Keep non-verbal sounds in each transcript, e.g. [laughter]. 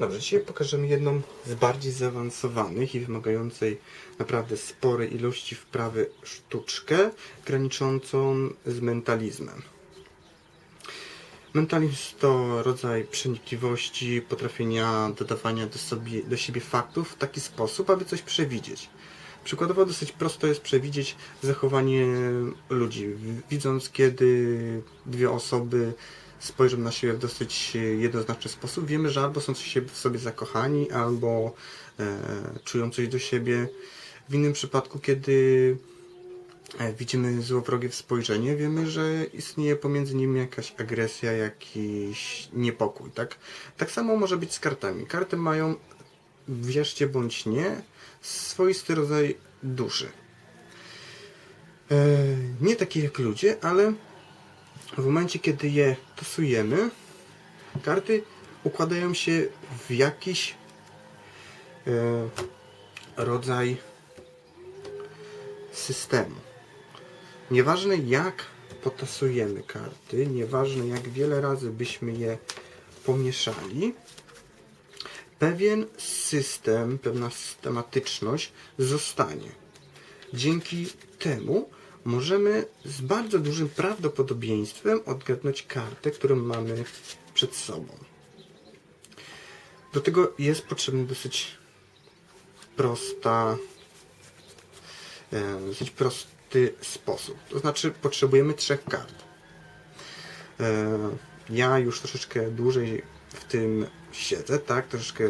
Dobrze, dzisiaj pokażemy jedną z bardziej zaawansowanych i wymagającej naprawdę sporej ilości wprawy sztuczkę, graniczącą z mentalizmem. Mentalizm to rodzaj przenikliwości, potrafienia dodawania do, sobie, do siebie faktów w taki sposób, aby coś przewidzieć. Przykładowo dosyć prosto jest przewidzieć zachowanie ludzi, widząc kiedy dwie osoby spojrzą na siebie w dosyć jednoznaczny sposób, wiemy, że albo są w sobie zakochani, albo e, czują coś do siebie. W innym przypadku, kiedy e, widzimy złowrogie spojrzenie, wiemy, że istnieje pomiędzy nimi jakaś agresja, jakiś niepokój, tak? Tak samo może być z kartami. Karty mają, wierzcie bądź nie, swoisty rodzaj duszy. E, nie takie jak ludzie, ale w momencie, kiedy je tasujemy, karty układają się w jakiś e, rodzaj systemu. Nieważne jak potasujemy karty, nieważne jak wiele razy byśmy je pomieszali, pewien system, pewna systematyczność zostanie. Dzięki temu możemy z bardzo dużym prawdopodobieństwem odgadnąć kartę, którą mamy przed sobą. Do tego jest potrzebny dosyć prosta, e, dosyć prosty sposób. To znaczy potrzebujemy trzech kart. E, Ja już troszeczkę dłużej w tym siedzę, tak? Troszeczkę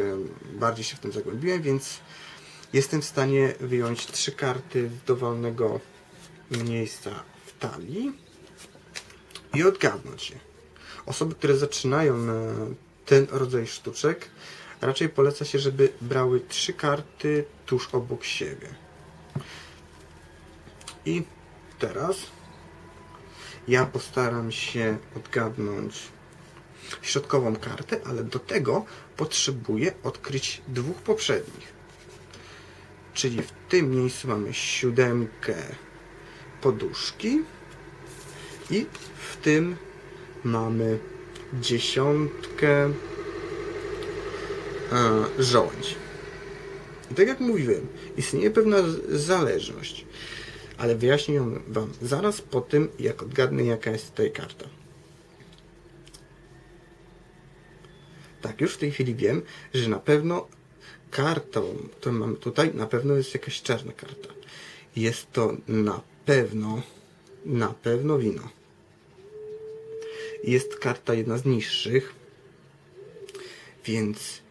bardziej się w tym zagłębiłem, więc jestem w stanie wyjąć trzy karty z dowolnego miejsca w talii i odgadnąć je. Osoby, które zaczynają e, ten rodzaj sztuczek, raczej poleca się, żeby brały trzy karty tuż obok siebie. I teraz ja postaram się odgadnąć środkową kartę, ale do tego potrzebuję odkryć dwóch poprzednich. Czyli w tym miejscu mamy siódemkę poduszki i w tym mamy dziesiątkę e, żołędź. I tak jak mówiłem, istnieje pewna zależność, ale wyjaśnię ją Wam zaraz po tym, jak odgadnę, jaka jest tutaj karta. Tak, już w tej chwili wiem, że na pewno kartą, którą mamy tutaj, na pewno jest jakaś czarna karta. Jest to na pewno, na pewno wino. Jest karta jedna z niższych, więc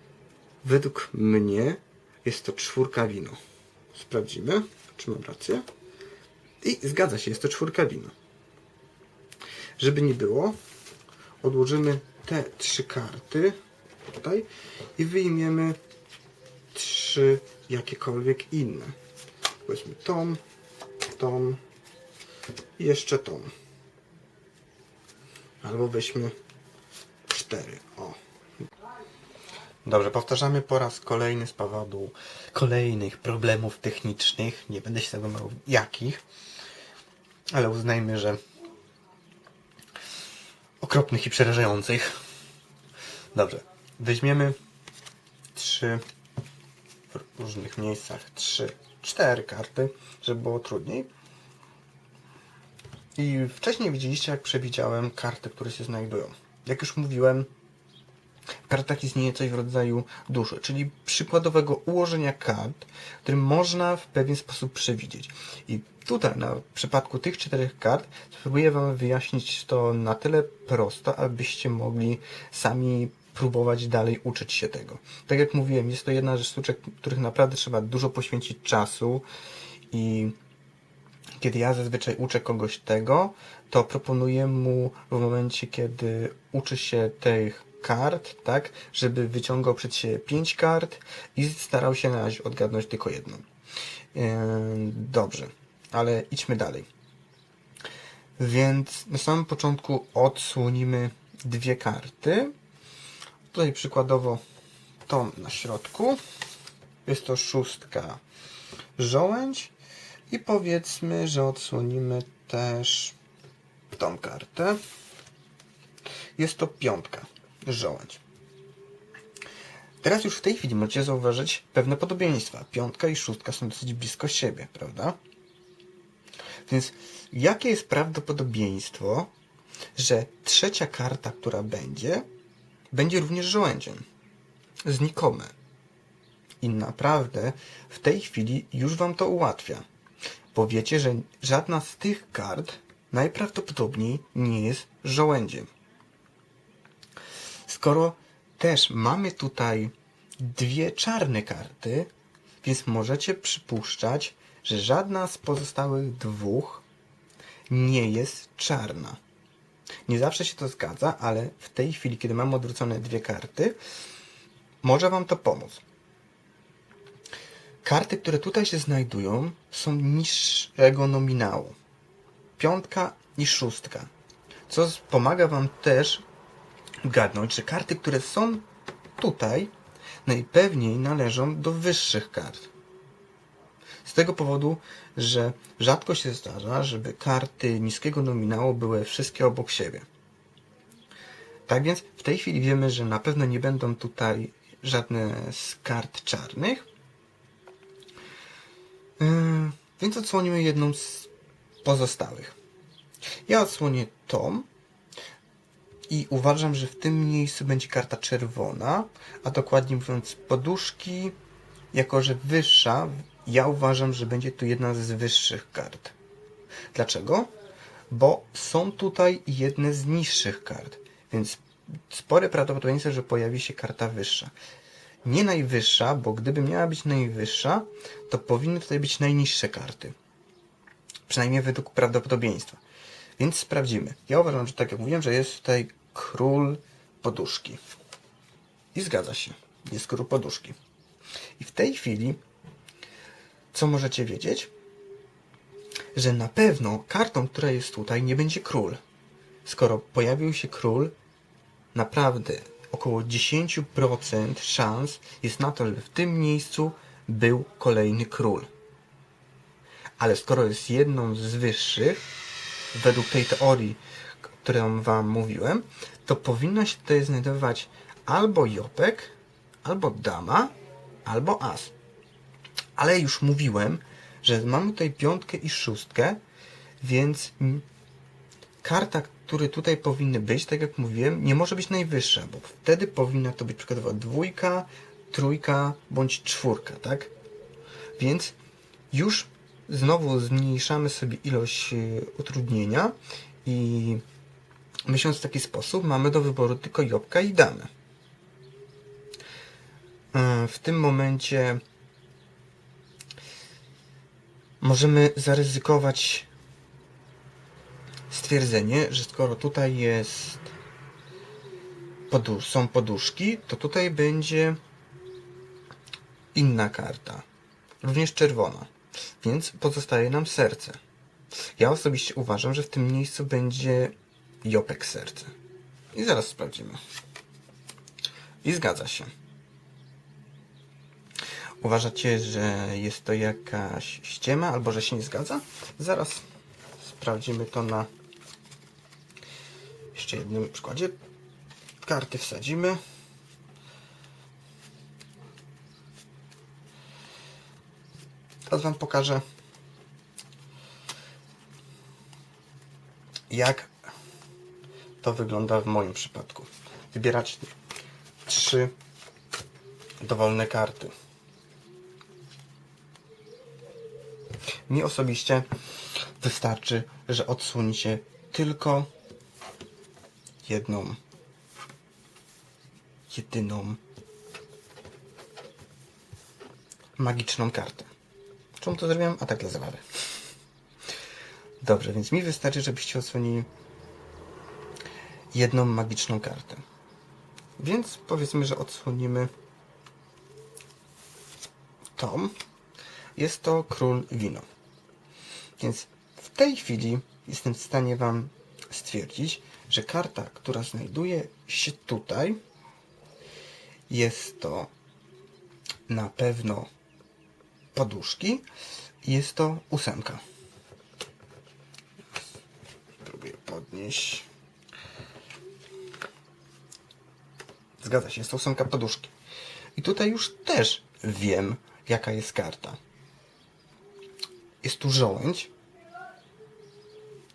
według mnie jest to czwórka wino. Sprawdzimy, czy mam rację. I zgadza się, jest to czwórka wino. Żeby nie było, odłożymy te trzy karty tutaj i wyjmiemy trzy jakiekolwiek inne. Powiedzmy tą, tą jeszcze tą. Albo weźmy cztery. O. Dobrze, powtarzamy po raz kolejny z powodu kolejnych problemów technicznych. Nie będę się zagłębiał jakich, ale uznajmy, że okropnych i przerażających. Dobrze, weźmiemy trzy w różnych miejscach, trzy, cztery karty, żeby było trudniej. I wcześniej widzieliście, jak przewidziałem karty, które się znajdują. Jak już mówiłem, w kartach istnieje coś w rodzaju duszy, czyli przykładowego ułożenia kart, który można w pewien sposób przewidzieć. I tutaj, na przypadku tych czterech kart, spróbuję Wam wyjaśnić to na tyle prosto, abyście mogli sami próbować dalej uczyć się tego. Tak jak mówiłem, jest to jedna ze sztuczek, których naprawdę trzeba dużo poświęcić czasu i kiedy ja zazwyczaj uczę kogoś tego, to proponuję mu w momencie, kiedy uczy się tych kart, tak, żeby wyciągał przed siebie pięć kart i starał się na razie odgadnąć tylko jedną. Yy, Dobrze, ale idźmy dalej. Więc na samym początku odsłonimy dwie karty. Tutaj przykładowo tą na środku. Jest to szóstka żołędź. I powiedzmy, że odsłonimy też tą kartę. Jest to piątka żołędź. Teraz już w tej chwili możecie zauważyć pewne podobieństwa. Piątka i szóstka są dosyć blisko siebie, prawda? Więc jakie jest prawdopodobieństwo, że trzecia karta, która będzie, będzie również żołędziem? Znikome. I naprawdę w tej chwili już Wam to ułatwia. Bo wiecie, że żadna z tych kart najprawdopodobniej nie jest żołędziem. Skoro też mamy tutaj dwie czarne karty, więc możecie przypuszczać, że żadna z pozostałych dwóch nie jest czarna. Nie zawsze się to zgadza, ale w tej chwili, kiedy mamy odwrócone dwie karty, może Wam to pomóc. Karty, które tutaj się znajdują, są niższego nominału. Piątka i szóstka. Co pomaga Wam też gadnąć, że karty, które są tutaj, najpewniej należą do wyższych kart. Z tego powodu, że rzadko się zdarza, żeby karty niskiego nominału były wszystkie obok siebie. Tak więc w tej chwili wiemy, że na pewno nie będą tutaj żadne z kart czarnych. Yy, Więc odsłonimy jedną z pozostałych. Ja odsłonię tą i uważam, że w tym miejscu będzie karta czerwona, a dokładnie mówiąc poduszki, jako że wyższa, ja uważam, że będzie tu jedna z wyższych kart. Dlaczego? Bo są tutaj jedne z niższych kart, więc spore prawdopodobieństwo, że pojawi się karta wyższa. Nie najwyższa, bo gdyby miała być najwyższa, to powinny tutaj być najniższe karty. Przynajmniej według prawdopodobieństwa. Więc sprawdzimy. Ja uważam, że tak jak mówiłem, że jest tutaj król poduszki. I zgadza się. Jest król poduszki. I w tej chwili, co możecie wiedzieć? Że na pewno kartą, która jest tutaj, nie będzie król. Skoro pojawił się król, naprawdę około 10% szans jest na to, żeby w tym miejscu był kolejny król. Ale skoro jest jedną z wyższych, według tej teorii, którą Wam mówiłem, to powinno się tutaj znajdować albo Jopek, albo Dama, albo As. Ale już mówiłem, że mamy tutaj piątkę i szóstkę, więc karta, które tutaj powinny być, tak jak mówiłem, nie może być najwyższa, bo wtedy powinna to być przykładowo dwójka, trójka bądź czwórka, tak? Więc już znowu zmniejszamy sobie ilość y, utrudnienia i myśląc w taki sposób mamy do wyboru tylko Jobka i Damę. Y, W tym momencie możemy zaryzykować stwierdzenie, że skoro tutaj jest podusz, są poduszki, to tutaj będzie inna karta. Również czerwona. Więc pozostaje nam serce. Ja osobiście uważam, że w tym miejscu będzie Jopek serce. I zaraz sprawdzimy. I zgadza się. Uważacie, że jest to jakaś ściema, albo że się nie zgadza? Zaraz sprawdzimy to na jeszcze jednym przykładzie. Karty wsadzimy. Teraz Wam pokażę, jak to wygląda w moim przypadku. Wybieracie trzy dowolne karty. Mi osobiście wystarczy, że odsuniecie tylko jedną, jedyną magiczną kartę. Czemu to zrobiłem? A tak dla zabawy. Dobrze, więc mi wystarczy, żebyście odsłonili jedną magiczną kartę. Więc powiedzmy, że odsłonimy tą. Jest to król wino. Więc w tej chwili jestem w stanie Wam stwierdzić, że karta, która znajduje się tutaj, jest to na pewno poduszki. Jest to ósemka. Próbuję podnieść. Zgadza się, jest to ósemka poduszki. I tutaj już też wiem, jaka jest karta. Jest tu żołędź.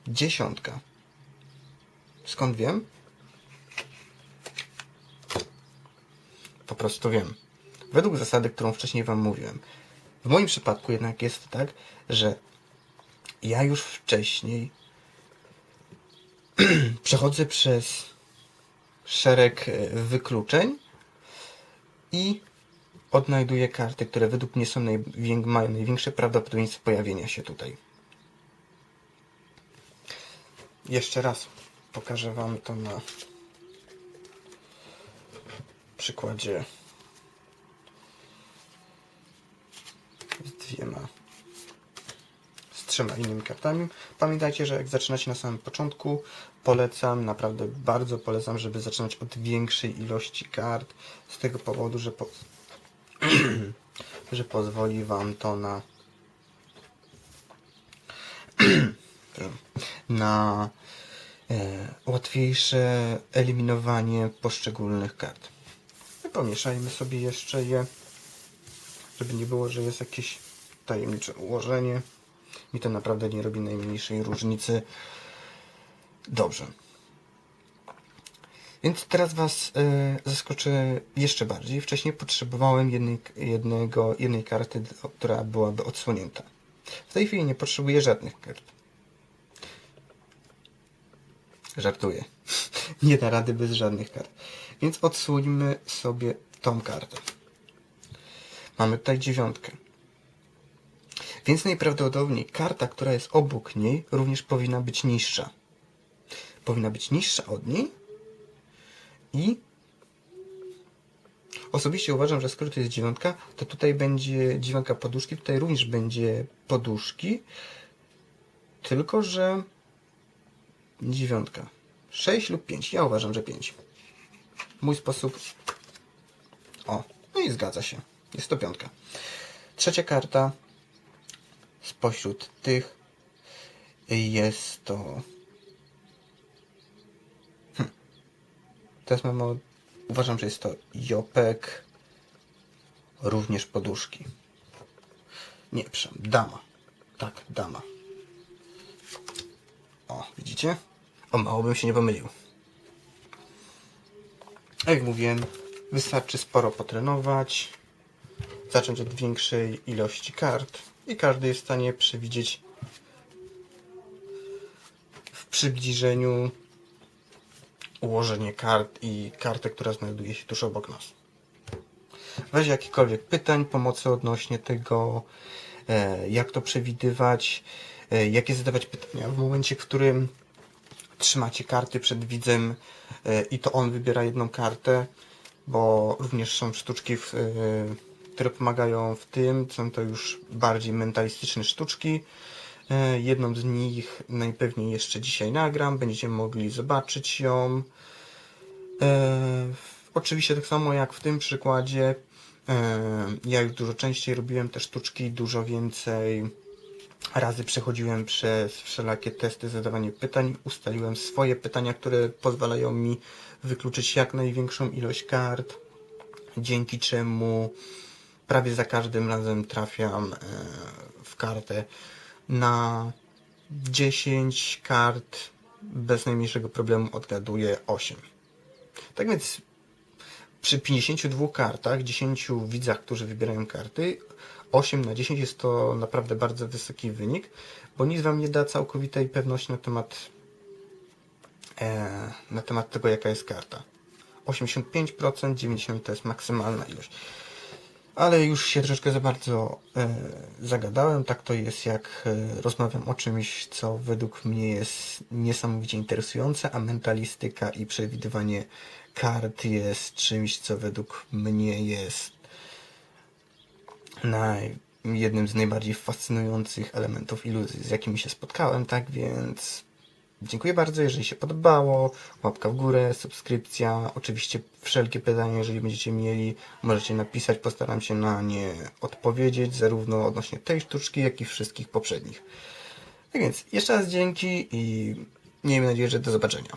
Dziesiątka. Skąd wiem? Po prostu wiem. Według zasady, którą wcześniej Wam mówiłem. W moim przypadku jednak jest tak, że ja już wcześniej [clears throat] przechodzę przez szereg e, wykluczeń i odnajduję karty, które według mnie są najwię- mają największe prawdopodobieństwo pojawienia się tutaj. Jeszcze raz pokażę Wam to na przykładzie z dwiema z trzema innymi kartami. Pamiętajcie, że jak zaczynacie na samym początku, polecam, naprawdę bardzo polecam, żeby zaczynać od większej ilości kart, z tego powodu, że, po... [clears throat] że pozwoli Wam to na [clears throat] na łatwiejsze eliminowanie poszczególnych kart. I pomieszajmy sobie jeszcze je, żeby nie było, że jest jakieś tajemnicze ułożenie. Mi to naprawdę nie robi najmniejszej różnicy. Dobrze. Więc teraz Was e, zaskoczę jeszcze bardziej. Wcześniej potrzebowałem jednej, jednego, jednej karty, która byłaby odsłonięta. W tej chwili nie potrzebuję żadnych kart. Żartuję. [laughs] Nie da rady bez żadnych kart. Więc odsłońmy sobie tą kartę. Mamy tutaj dziewiątkę. Więc najprawdopodobniej karta, która jest obok niej, również powinna być niższa. Powinna być niższa od niej i osobiście uważam, że skoro to jest dziewiątka, to tutaj będzie dziewiątka poduszki, tutaj również będzie poduszki, tylko że dziewiątka. 6 lub 5. Ja uważam, że 5. Mój sposób. O, no i zgadza się. Jest to piątka. Trzecia karta spośród tych jest to. Hm. Teraz mam. Uważam, że jest to Jopek. Również poduszki. Nie, przepraszam, dama. Tak, dama. O, widzicie? O mało bym się nie pomylił. Jak mówiłem, wystarczy sporo potrenować, zacząć od większej ilości kart i każdy jest w stanie przewidzieć w przybliżeniu ułożenie kart i kartę, która znajduje się tuż obok nas. W razie jakichkolwiek pytań, pomocy odnośnie tego, e, jak to przewidywać, e, jakie zadawać pytania w momencie, w którym trzymacie karty przed widzem e, i to on wybiera jedną kartę, bo również są sztuczki, e, które pomagają w tym, są to już bardziej mentalistyczne sztuczki. E, Jedną z nich najpewniej jeszcze dzisiaj nagram, będziecie mogli zobaczyć ją. Oczywiście tak samo jak w tym przykładzie, ja już dużo częściej robiłem te sztuczki, dużo więcej razy przechodziłem przez wszelakie testy, zadawanie pytań, ustaliłem swoje pytania, które pozwalają mi wykluczyć jak największą ilość kart, dzięki czemu prawie za każdym razem trafiam e, w kartę na 10 kart bez najmniejszego problemu odgaduję 8. Tak więc przy 52 kartach, 10 widzach, którzy wybierają karty, 8 na 10 jest to naprawdę bardzo wysoki wynik, bo nic Wam nie da całkowitej pewności na temat, e, na temat tego, jaka jest karta. 85%, 90% to jest maksymalna ilość. Ale już się troszeczkę za bardzo e, zagadałem. Tak to jest, jak e, rozmawiam o czymś, co według mnie jest niesamowicie interesujące, a mentalistyka i przewidywanie kart jest czymś, co według mnie jest naj, jednym z najbardziej fascynujących elementów iluzji, z jakimi się spotkałem. Tak więc dziękuję bardzo, jeżeli się podobało. Łapka w górę, subskrypcja. Oczywiście wszelkie pytania, jeżeli będziecie mieli, możecie napisać. Postaram się na nie odpowiedzieć, zarówno odnośnie tej sztuczki, jak i wszystkich poprzednich. Tak więc jeszcze raz dzięki i miejmy nadzieję, że do zobaczenia.